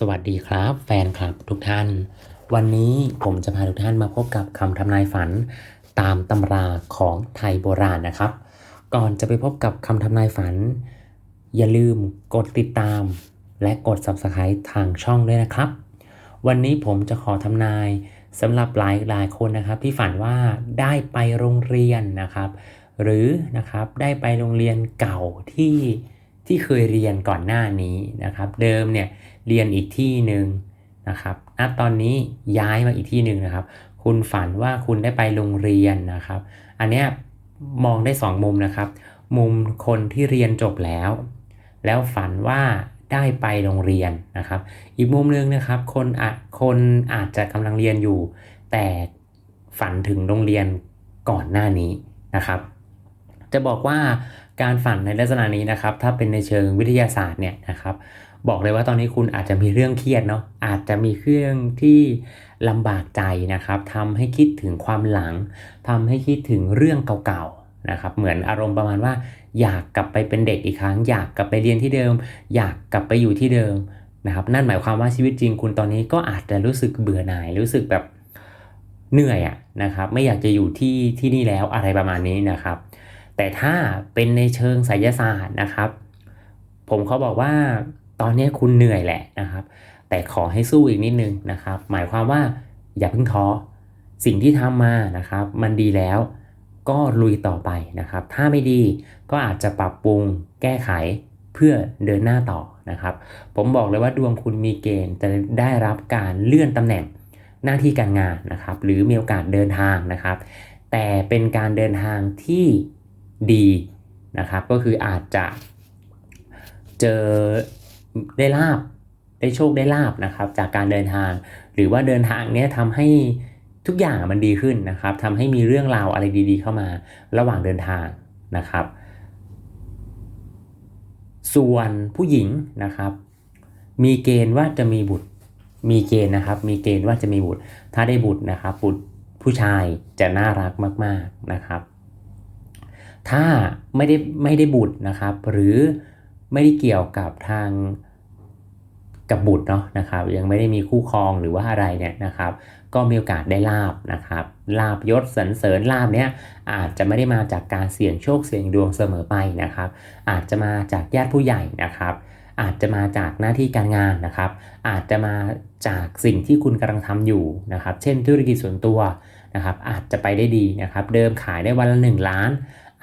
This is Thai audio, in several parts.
สวัสดีครับแฟนคลับทุกท่าน วันนี้ผมจะพาทุกท่านมาพบกับคำทำนายฝันตามตำราของไทยโบราณนะครับ ก่อนจะไปพบกับคำทำนายฝัน อย่าลืมกดติดตาม และกด Subscribe ทางช่องด้วยนะครับ วันนี้ผมจะขอทำนายสำหรับหลายหลายคนนะครับ ที่ฝันว่าได้ไปโรงเรียนนะครับ หรือนะครับได้ไปโรงเรียนเก่าที่ ที่เคยเรียนก่อนหน้านี้นะครับ เดิมเนี่ยเรียนอีกที่หนึ่งนะครับณตอนนี้ย้ายมาอีกที่หนึ่งนะครับ คุณฝันว่าคุณได้ไปโรงเรียนนะครับ อันเนี้ยมองได้สองมุมนะครับ มุมคนที่เรียนจบแล้ว แล้วฝันว่าได้ไปโรงเรียนนะครับ อีกมุมหนึงนะครับ คนอาจคนอาจจะกำลังเรียนอยู่ แต่ฝันถึงโรงเรียนก่อนหน้านี้นะครับ จะบอกว่า การฝันในลักษณะนี้นะครับ ถ้าเป็นในเชิงวิทยาศาสตร์เนี่ยนะครับ บอกเลยว่าตอนนี้คุณอาจจะมีเรื่องเครียดเนาะอาจจะมีเรื่องที่ลำบากใจนะครับทำให้คิดถึงความหลังทำให้คิดถึงเรื่องเก่าๆนะครับ เหมือนอารมณ์ประมาณว่า อยากกลับไปเป็นเด็กอีกครั้ง อยากกลับไปเรียนที่เดิม อยากกลับไปอยู่ที่เดิมนะครับ นั่นหมายความว่าชีวิตจริงคุณตอนนี้ก็อาจจะรู้สึกเบื่อหน่ายรู้สึกแบบเหนื่อยอะนะครับ ไม่อยากจะอยู่ที่ที่นี่แล้วอะไรประมาณนี้นะครับ แต่ถ้าเป็นในเชิงไสยศาสตร์นะครับ ผมเขาบอกว่าตอนนี้คุณเหนื่อยแหละนะครับ แต่ขอให้สู้อีกนิดนึงนะครับ หมายความว่าอย่าเพิ่งท้อสิ่งที่ทำมานะครับ มันดีแล้วก็ลุยต่อไปนะครับ ถ้าไม่ดีก็อาจจะปรับปรุงแก้ไขเพื่อเดินหน้าต่อนะครับ ผมบอกเลยว่าดวงคุณมีเกณฑ์จะได้รับการเลื่อนตำแหน่งหน้าที่การงานนะครับ หรือมีโอกาสเดินทางนะครับ แต่เป็นการเดินทางที่ ดีนะครับ ก็คืออาจจะเจอได้ลาบได้โชคได้ลาบนะครับจากการเดินทาง หรือว่าเดินทางเนี้ยทำให้ทุกอย่างมันดีขึ้นนะครับทำให้มีเรื่องราวอะไรดี ๆ เข้ามาระหว่างเดินทางนะครับ ส่วนผู้หญิงนะครับ มีเกณฑ์ว่าจะมีบุตรมีเกณฑ์นะครับ มีเกณฑ์ว่าจะมีบุตร ถ้าได้บุตรนะครับบุตรผู้ชายจะน่ารักมาก ๆนะครับ ถ้าไม่ได้ไม่ได้บุตรนะครับ หรือไม่ได้เกี่ยวกับทางกับบุตรเนาะนะครับ ยังไม่ได้มีคู่ครองหรือว่าอะไรเนี่ยนะครับ ก็มีโอกาสได้ลาบนะครับลาบยศสรรเสริญลาบเนี้ยอาจจะไม่ได้มาจากการเสี่ยงโชคเสี่ยงดวงเสมอไปนะครับ อาจจะมาจากญาติผู้ใหญ่นะครับ อาจจะมาจากหน้าที่การงานนะครับ อาจจะมาจากสิ่งที่คุณกำลังทำอยู่นะครับ เช่นธุรกิจส่วนตัวนะครับ อาจจะไปได้ดีนะครับ เดิมขายได้วันละ1ล้าน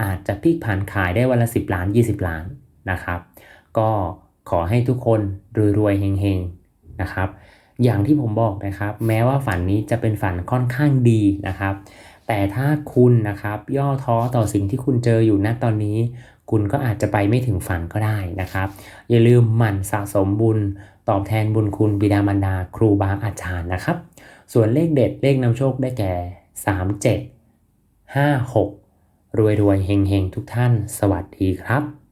อาจจะพลิกผันขายได้วันละ 10 ล้าน 20 ล้านนะครับ ก็ขอให้ทุกคนรวยๆเฮงๆนะครับ อย่างที่ผมบอกนะครับ แม้ว่าฝันนี้จะเป็นฝันค่อนข้างดีนะครับ แต่ถ้าคุณนะครับย่อท้อต่อสิ่งที่คุณเจออยู่ณตอนนี้ คุณก็อาจจะไปไม่ถึงฝันก็ได้นะครับ อย่าลืมหมั่นสะสมบุญ ตอบแทนบุญคุณบิดามารดาครูบาอาจารย์นะครับ ส่วนเลขเด็ดเลขนำโชคได้แก่ 3 7 5 6 รวยรวยเฮงเฮงทุกท่าน สวัสดีครับ